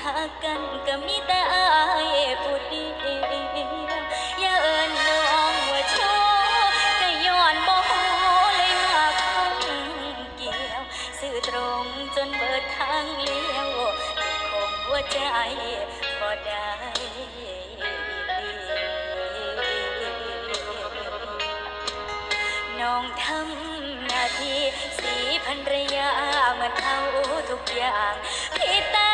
หักกันก็มีแต่อายผู้เดียวอย่าเอิ้นน้องว่าชว์ก็ย้อนบ่ฮู้เลยมาข้งเกี่ยว สื่อตรงจนเบิดทางเลี้ยวติดคงหัวใจบ่ได้น้องทำหน้าที่สีภรรยาเหมือนเขาทุกอย่างพี่ตา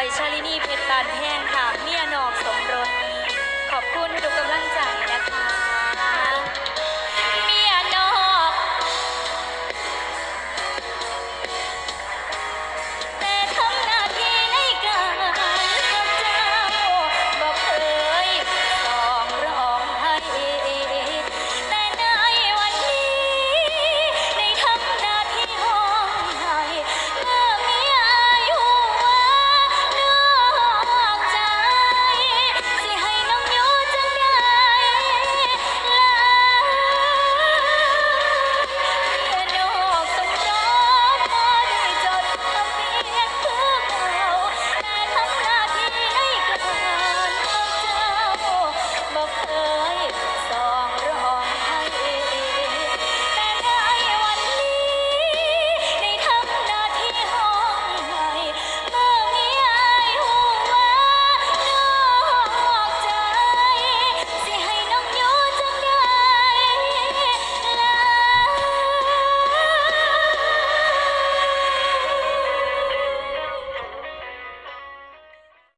อยชาลินีเพชรบานแพงค่ะเมียนอกสมรส